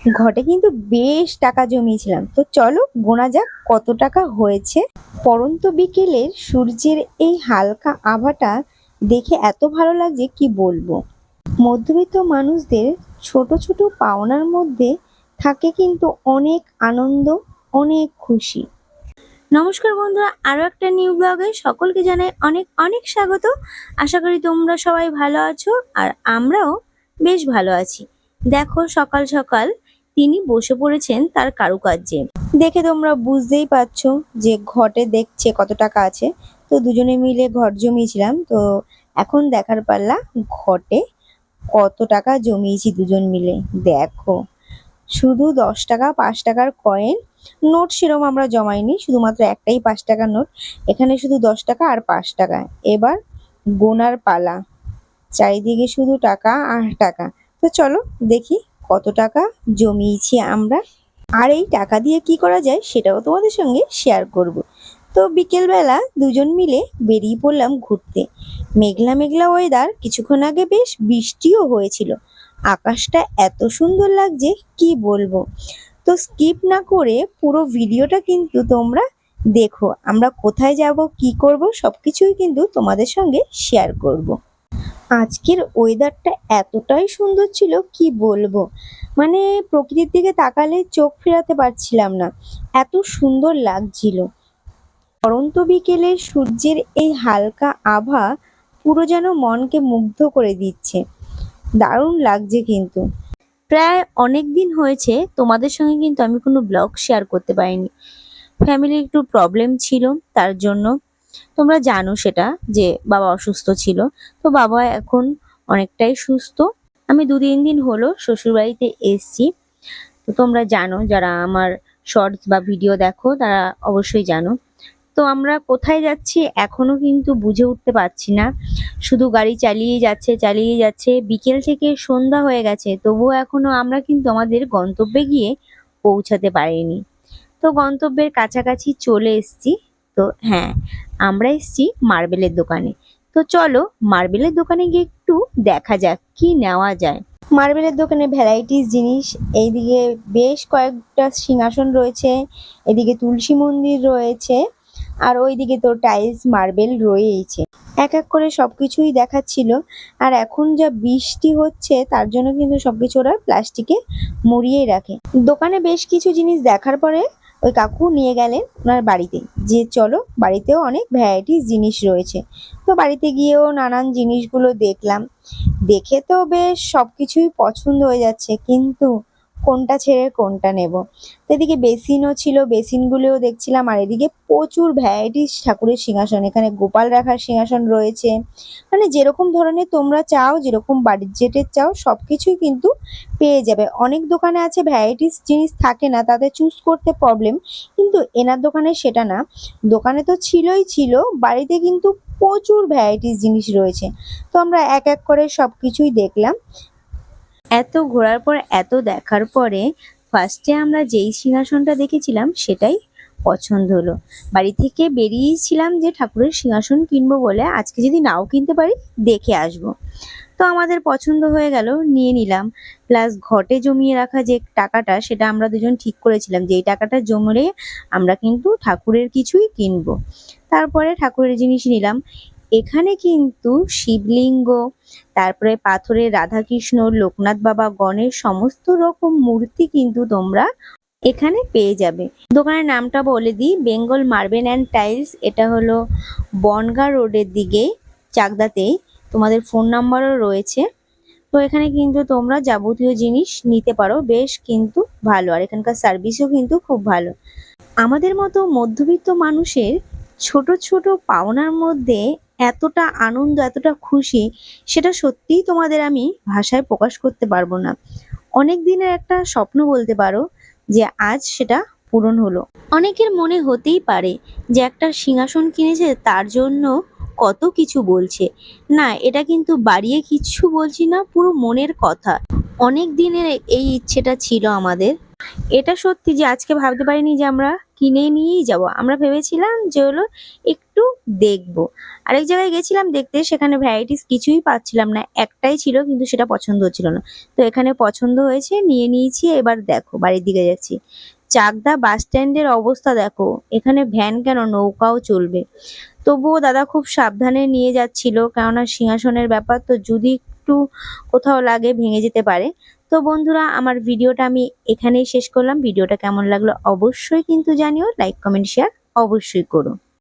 ঘটে কিন্তু বেশ টাকা জমিয়েছিলাম। তো চলো গোনা যাক কত টাকা হয়েছে। পরন্ত বিকেলের সূর্যের এই হালকা আভাটা দেখে এত ভালো লাগছে কি বলব? মধ্যবিত্ত মানুষদের ছোট ছোট পাওনার মধ্যে থাকে কিন্তু অনেক আনন্দ, অনেক খুশি। নমস্কার বন্ধুরা, আরও একটা নিউ ব্লগে সকলকে জানাই অনেক অনেক স্বাগত। আশা করি তোমরা সবাই ভালো আছো আর আমরাও বেশ ভালো আছি। দেখো সকাল সকাল তিনি বসে পড়েছেন তার কারুকার্যে। দেখে তোমরা বুঝতেই পারছ যে ঘটে দেখছে কত টাকা আছে। তো দুজনে মিলে ঘর জমিয়েছিলাম। তো এখন দেখার পাল্লা, ঘটে কত টাকা জমিয়েছি দুজন মিলে। দেখো, শুধু দশ টাকা, পাঁচ টাকার কয়েন নোট সেরকম আমরা জমাইনি, শুধুমাত্র একটাই পাঁচ টাকার নোট এখানে শুধু দশ টাকা আর পাঁচ টাকা। এবার গোনার পালা। চারিদিকে শুধু টাকা আর টাকা। তো চলো দেখি কত টাকা জমিয়েছি আমরা? আর এই টাকা দিয়ে কি করা যায় সেটাও তোমাদের সঙ্গে শেয়ার করব। তো বিকেলবেলা দুজন মিলে বেরিয়ে পড়লাম ঘুরতে। মেঘলা মেঘলা ওয়েদার কিছুক্ষণ আগে বেশ বৃষ্টিও হয়েছিল। আকাশটা এত সুন্দর লাগছে, কি বলব? তো স্কিপ না করে পুরো ভিডিওটা কিন্তু তোমরা দেখো। আমরা কোথায় যাব, কি করব, সবকিছুই কিন্তু তোমাদের সঙ্গে শেয়ার করব। আজকের ওয়েদারটা এতটাই সুন্দর ছিল, কি বলব? মানে প্রকৃতির দিকে তাকালে চোখ ফেরাতে পারছিলাম না। এত সুন্দর লাগছিল। পরন্ত বিকেলে সূর্যের এই হালকা আভা পুরো যেন মনকে মুগ্ধ করে দিচ্ছে। দারুণ লাগছে কিন্তু। প্রায় অনেক দিন হয়েছে তোমাদের সঙ্গে কিন্তু আমি কোনো ব্লগ শেয়ার করতে পারিনি। ফ্যামিলির একটু প্রবলেম ছিল, তার জন্য তোমরা জানো সেটা, যে বাবা অসুস্থ ছিল। তো বাবা এখন অনেকটাই সুস্থ। আমি দু তিন দিন হলো শ্বশুরবাড়িতে এসছি। তো তোমরা জানো, যারা আমার শর্টস বা ভিডিও দেখো, তারা অবশ্যই জানো। তো আমরা কোথায় যাচ্ছি এখনও কিন্তু বুঝে উঠতে পারছি না। শুধু গাড়ি চালিয়ে যাচ্ছে চালিয়ে যাচ্ছে। বিকেল থেকে সন্ধ্যা হয়ে গেছে, তবুও এখনও আমরা কিন্তু আমাদের গন্তব্যে গিয়ে পৌঁছাতে পারিনি। তো গন্তব্যের কাছাকাছি চলে এসেছি। তো হ্যাঁ আমরা এসছি মার্বেলের দোকানে। তো চলো মার্বেলের দোকানে গিয়ে একটু দেখা যাক কি নেওয়া যায়। মার্বেলের দোকানে ভ্যারাইটিস জিনিস, এইদিকে বেশ কয়েকটা সিংহাসন রয়েছে, এদিকে তুলসী মন্দির রয়েছে, আর ওইদিকে তো টাইলস মার্বেল রয়েইছে। এক এক করে সব কিছুই দেখাচ্ছিল, আর এখন যা বৃষ্টি হচ্ছে তার জন্য কিন্তু সবকিছু ওরা প্লাস্টিকে মুড়িয়ে রাখে। দোকানে বেশ কিছু জিনিস দেখার পরে ওই কাকু নিয়ে গেলেন ওনার বাড়িতে। যে চলো, বাড়িতেও অনেক ভ্যারাইটিস জিনিস রয়েছে। তো বাড়িতে গিয়েও নানান জিনিসগুলো দেখলাম। দেখে তো বেশ সব কিছুই পছন্দ হয়ে যাচ্ছে, কিন্তু কোনটা ছেড়ে কোনটা নেব। এদিকে বেসিনও ছিল বেসিনগুলোও দেখছিলাম, আর এদিকে প্রচুর ভ্যারাইটিস ঠাকুরের সিংহাসন। এখানে গোপাল রাখার সিংহাসন রয়েছে। মানে যেরকম ধরনের তোমরা চাও, যেরকম বাজেটের চাও সব কিছুই কিন্তু পেয়ে যাবে। অনেক দোকানে আছে ভ্যারাইটিস জিনিস থাকে না তাতে চুজ করতে প্রবলেম কিন্তু এনার দোকানে সেটা না। দোকানে তো ছিলই ছিল, বাড়িতে কিন্তু প্রচুর ভ্যারাইটিস জিনিস রয়েছে। তো আমরা এক এক করে সব কিছুই দেখলাম। এত ঘোরার পর, এত দেখার পরে ফার্স্টে আমরা যেই সিংহাসনটা দেখেছিলাম, সেটাই পছন্দ হলো। বাড়ি থেকে বেরিয়েছিলাম যে ঠাকুরের সিংহাসন কিনবো বলে, আজকে যদি নাও কিনতে পারি, দেখে আসব। তো আমাদের পছন্দ হয়ে গেল, নিয়ে নিলাম। প্লাস ঘটে জমিয়ে রাখা যে টাকাটা, সেটা আমরা দুজন ঠিক করেছিলাম যে এই টাকাটা জমলে আমরা কিন্তু ঠাকুরের কিছুই কিনবো। তারপরে ঠাকুরের জিনিস নিলাম। এখানে কিন্তু শিবলিঙ্গ, তারপরে পাথরের রাধাকৃষ্ণ, লোকনাথ বাবা, গণেশ, সমস্ত রকম মূর্তি কিন্তু তোমরা এখানে পেয়ে যাবে। দোকানের নামটা বলে দিই, বেঙ্গল মার্বেল অ্যান্ড টাইলস। এটা হলো বনগা রোডের দিকে চাকদাতেই তোমাদের ফোন নাম্বারও রয়েছে। তো এখানে কিন্তু তোমরা যাবতীয় জিনিস নিতে পারো, বেশ কিন্তু ভালো। আর এখানকার সার্ভিসও কিন্তু খুব ভালো। আমাদের মতো মধ্যবিত্ত মানুষের ছোট ছোট পাওনার মধ্যে এতটা আনন্দ, এতটা খুশি, সেটা সত্যিই তোমাদের আমি ভাষায় প্রকাশ করতে পারব না। অনেক দিনের একটা স্বপ্ন বলতে পারো যে আজ সেটা পূরণ হলো। অনেকের মনে হতেই পারে যে একটা সিংহাসন কিনেছে তার জন্য কত কিছু বলছে। না, এটা কিন্তু বাড়িয়ে কিচ্ছু বলছি না, পুরো মনের কথা। অনেক দিনের এই ইচ্ছেটা ছিল আমাদের। এটা সত্যি যে আজকে ভাবতে পারিনি যে আমরা কিনে নিয়েই যাব। আমরা ভেবেছিলাম যে হলো একটু দেখব। আরেক জায়গায় গেছিলাম দেখতে, সেখানে ভ্যারাইটিস কিছুই পাচ্ছিলাম না। একটাই ছিল, কিন্তু সেটা পছন্দ হচ্ছিল না। তো এখানে পছন্দ হয়েছে, নিয়ে নিয়েছি, এবার দেখো, বাড়ির দিকে যাচ্ছি। চাকদা বাস স্ট্যান্ডের অবস্থা দেখো, এখানে ভ্যান কেন, নৌকাও চলবে। তবুও দাদা খুব সাবধানে নিয়ে যাচ্ছিল, কেননা সিংহাসনের ব্যাপার, তো যদি একটু কোথাও লাগে ভেঙে যেতে পারে। তো বন্ধুরা, আমার ভিডিওটা আমি এখানেই শেষ করলাম। ভিডিওটা কেমন লাগল অবশ্যই কিন্তু জানিও লাইক কমেন্ট শেয়ার অবশ্যই করো।